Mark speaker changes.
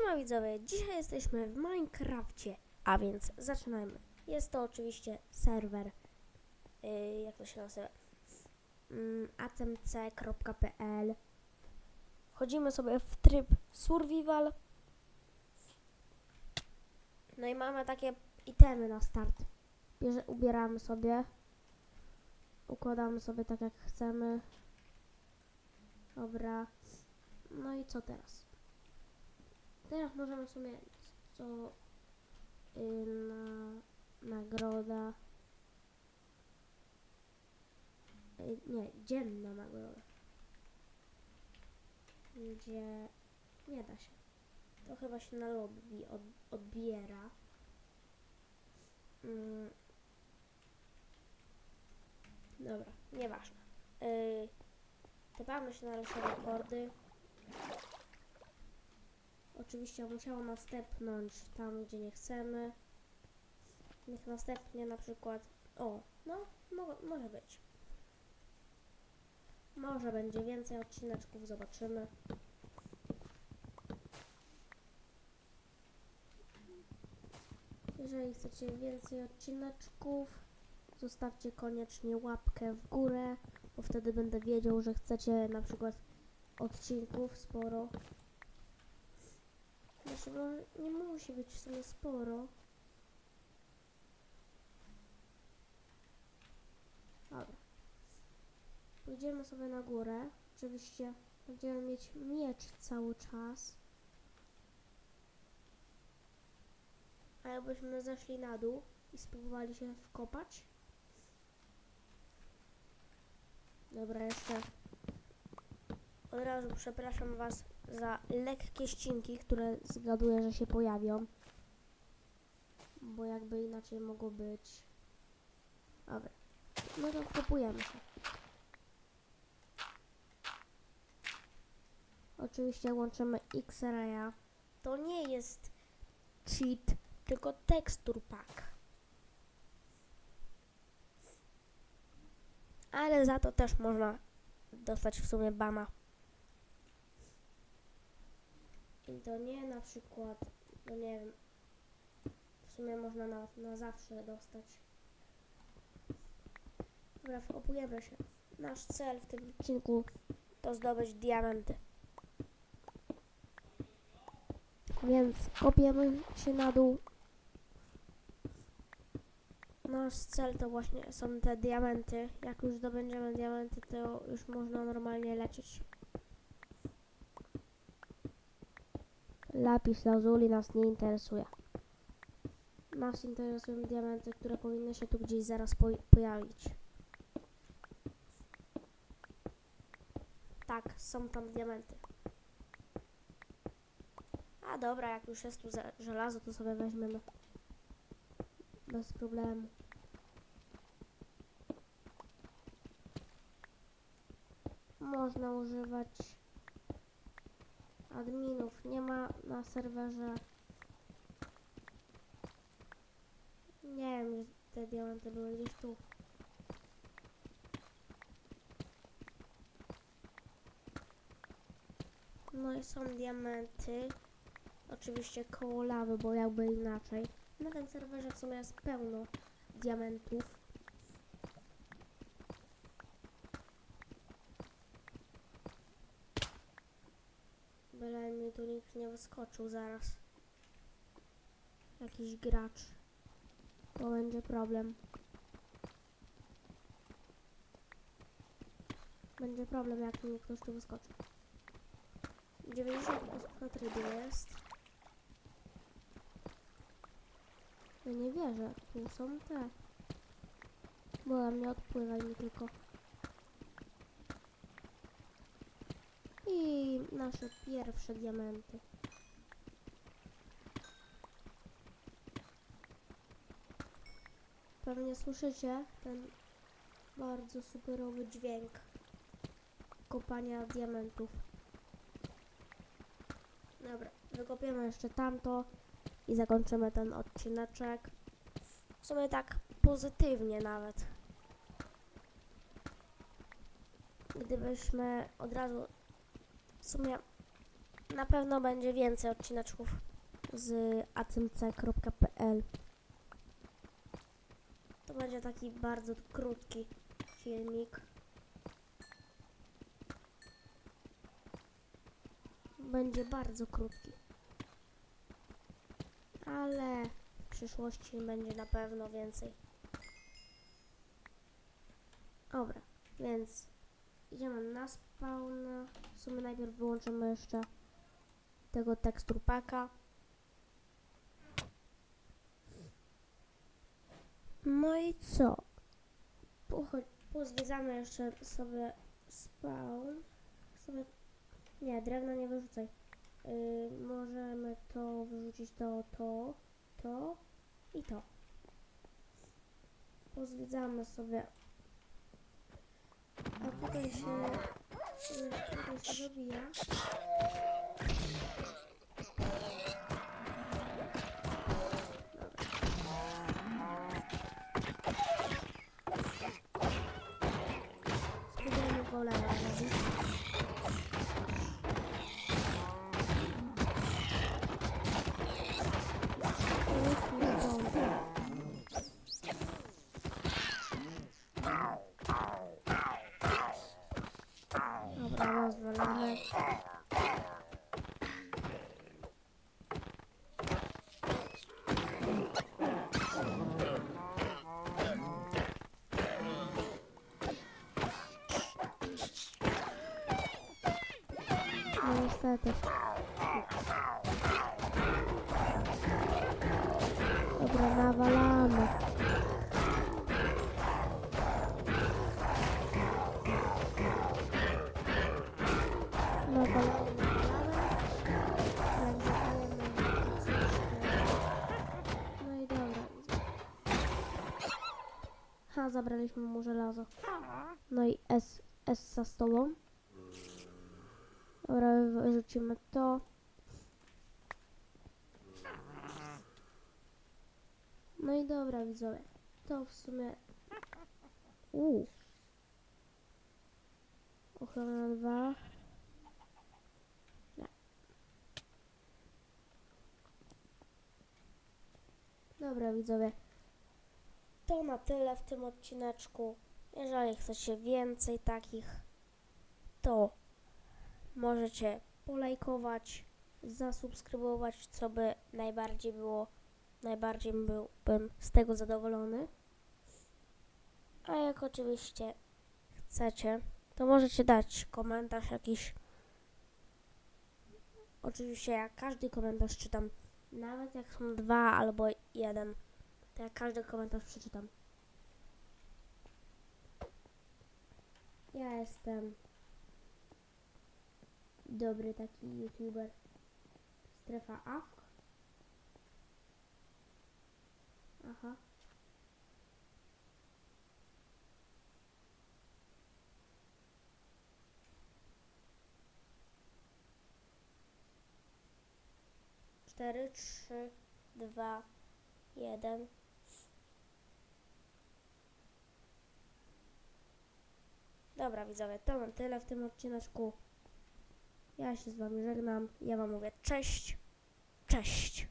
Speaker 1: Siema widzowie, dzisiaj jesteśmy w Minecrafcie, a więc zaczynajmy. Jest to oczywiście serwer, yy, jak to się nazywa, mm, acmc.pl Wchodzimy sobie w tryb survival. No i mamy takie itemy na start. Bierze, ubieramy sobie, układamy sobie tak jak chcemy. Dobra. No i co teraz? Teraz możemy sobie co y, na nagroda. Y, nie, dzienna nagroda. Gdzie nie da się. To chyba się na lobby od, odbiera. Mm. dobra, nieważne. Yy, typamy się na losowe kordy Oczywiście musiało następnąć tam, gdzie nie chcemy. Niech następnie na przykład. O, no, mo może być. Może będzie więcej odcineczków, zobaczymy. Jeżeli chcecie więcej odcineczków, zostawcie koniecznie łapkę w górę, bo wtedy będę wiedział, że chcecie na przykład odcinków sporo. Bo nie musi być w sumie sporo. Dobra. Pójdziemy sobie na górę. Oczywiście będziemy mieć miecz cały czas. A jakbyśmy zeszli na dół i spróbowali się wkopać. Dobra, jeszcze od razu przepraszam Was za lekkie ścinki, które zgaduję, że się pojawią. Bo jakby inaczej mogło być. Dobra. No to wkopujemy się. Oczywiście łączymy X-raya. To nie jest cheat, tylko tekstur pack. Ale za to też można dostać w sumie bana. I to nie na przykład, no nie wiem, w sumie można na, na zawsze dostać. Dobra, wkopujemy się. Nasz cel w tym odcinku to zdobyć diamenty. Więc kopiemy się na dół. Nasz cel to właśnie są te diamenty. Jak już zdobędziemy diamenty, to już można normalnie lecieć. Lapis lazuli nas nie interesuje. Nas interesują diamenty, które powinny się tu gdzieś zaraz po pojawić. Tak, są tam diamenty. A dobra, jak już jest tu żelazo, to sobie weźmiemy. Bez problemu. Można używać adminów. Nie ma na serwerze. Nie wiem, gdzie te diamenty były gdzieś tu. No i są diamenty. Oczywiście koło lawy, bo jakby inaczej. Na tym serwerze w sumie jest pełno diamentów. Byle mi tu nikt nie wyskoczył zaraz. Jakiś gracz. To będzie problem. Będzie problem, jak mi ktoś tu wyskoczy. 90 osób na trybie jest. Ja nie wierzę. Tu są te. Bo mnie odpływaj mi tylko. Nasze pierwsze diamenty. Pewnie słyszycie ten bardzo superowy dźwięk kopania diamentów. Dobra, wykopiemy jeszcze tamto i zakończymy ten odcineczek. W sumie tak pozytywnie nawet. Gdybyśmy od razu w sumie na pewno będzie więcej odcineczków z acmc.pl. To będzie taki bardzo krótki filmik. Będzie bardzo krótki. Ale w przyszłości będzie na pewno więcej. Dobra, więc idziemy na spawn. W sumie najpierw wyłączymy jeszcze tego tekstur paka. No i co? Pozwiedzamy jeszcze sobie spawn. Sobie... Nie, drewno nie wyrzucaj. Yy, możemy to wyrzucić to, to, to i to. Pozwiedzamy sobie. A tutaj się, No niestety. Dobra, nawalamy. Nawalamy, No i dobra. Ha, zabraliśmy mu żelazo. No i S, S za stolą. Dobra, wyrzucimy to. No i dobra, widzowie. To w sumie... Uuu. Ochrona 2. Nie. Dobra, widzowie. To na tyle w tym odcineczku. Jeżeli chcecie więcej takich, to możecie polajkować, zasubskrybować, co by najbardziej było, najbardziej byłbym z tego zadowolony. A jak oczywiście chcecie, to możecie dać komentarz jakiś. Oczywiście ja każdy komentarz czytam, nawet jak są dwa albo jeden, to ja każdy komentarz przeczytam. Ja jestem dobry taki youtuber. Strefa AFK. Aha. Cztery, trzy, dwa, jeden. Dobra widzowie, to na tyle w tym odcineczku. Ja się z wami żegnam. Ja wam mówię cześć. Cześć.